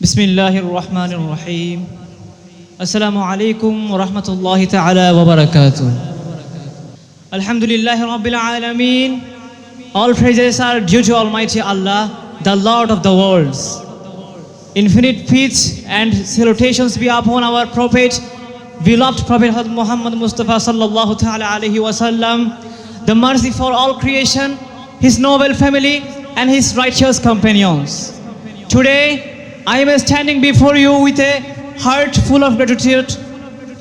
بسم الله الرحمن الرحيم السلام عليكم ورحمة الله تعالى وبركاته الحمد لله رب العالمين All praises are due to Almighty Allah, the Lord of the worlds. Infinite peace and salutations be upon our Prophet, beloved Prophet Muhammad Mustafa sallallahu alaihi wasallam, the mercy for all creation, his noble family, and his righteous companions. Today, I am standing before you with a heart full of gratitude.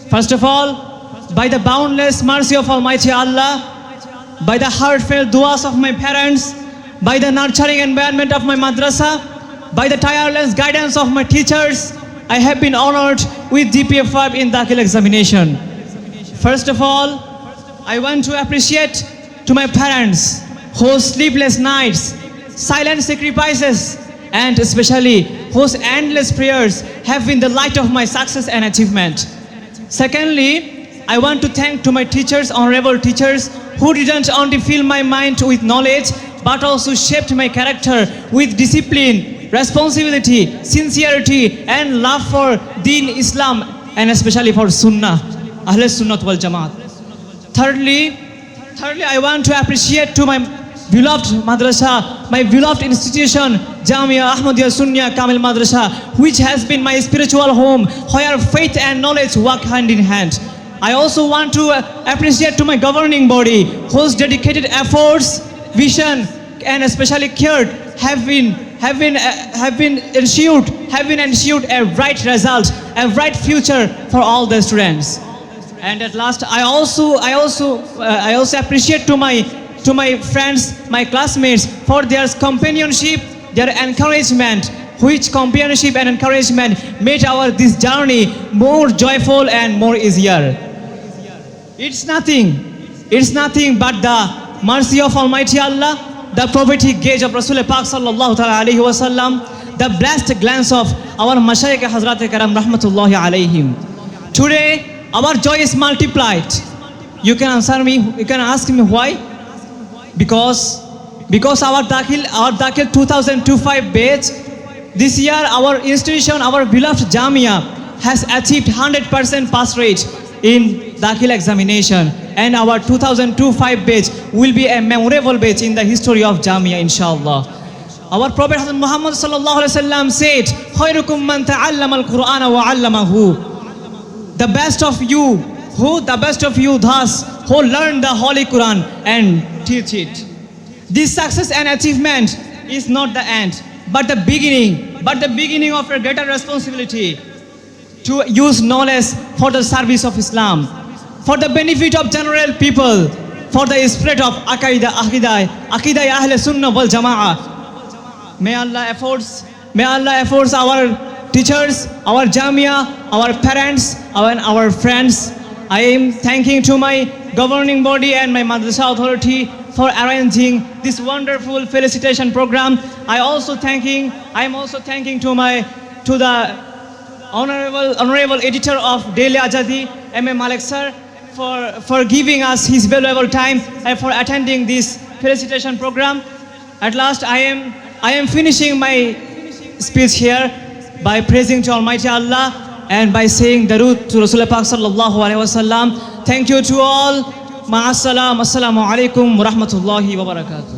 First of all, by the boundless mercy of Almighty Allah, by the heartfelt duas of my parents, by the nurturing environment of my madrasa, by the tireless guidance of my teachers, I have been honored with DPF5 in Dakhil examination. First of all, I want to appreciate to my parents whose sleepless nights, silent sacrifices, and especially whose endless prayers have been the light of my success and achievement. Secondly, I want to thank to my teachers, honorable teachers, who didn't only fill my mind with knowledge, but also shaped my character with discipline, responsibility, sincerity, and love for Deen Islam, and especially for Sunnah, Ahl Sunnat wal Jamaat. Thirdly, thirdly, I want to appreciate to my beloved madrasa, my beloved institution, Jamia Ahmadiyya Sunya Kamil Madrasa, which has been my spiritual home, where faith and knowledge work hand in hand. I also want to uh, appreciate to my governing body, whose dedicated efforts, vision, and especially care have been have been uh, have been ensured have been ensured a bright result, a bright future for all the students. And at last, I also I also uh, I also appreciate to my to my friends, my classmates for their companionship, their encouragement, which companionship and encouragement made our this journey more joyful and more easier. It's nothing, it's nothing but the mercy of Almighty Allah, the prophetic gaze of Rasul Pak sallallahu alayhi wasallam, the blessed glance of our Mashayikh Hazrat Karam rahmatullahi alayhim. Today, our joy is multiplied. You can answer me, you can ask me why? Because because our Dakhil our Dakhil 2025 batch this year our institution our beloved Jamia has achieved 100% pass rate in Dakhil examination. And our 2025 batch will be a memorable batch in the history of Jamia inshallah. Our Prophet Muhammad sallallahu alaihi wasallam said khairukum man ta'allama al-Qur'ana wa 'allamahu. The best of you who the best of you thus who learn the holy quran and teach it. This success and achievement is not the end but the beginning but the beginning of a greater responsibility to use knowledge for the service of islam for the benefit of general people for the spread of aqidah aqidah aqidah ahl sunnah wal jamaa may allah affords may allah affords our teachers our jamia our parents and our friends I am thanking to my governing body and my madrasa authority for arranging this wonderful felicitation program. I also thanking I am also thanking to my to the honorable honorable editor of Daily Azadi, M. M. Malik sir, for for giving us his valuable time and for attending this felicitation program. At last, I am I am finishing my speech here by praising to Almighty Allah and by saying Darood to Rasulullah sallallahu alaihi wasallam. Thank you to all. Ma'assalam. Assalamu alaikum wa rahmatullahi wa barakatuh.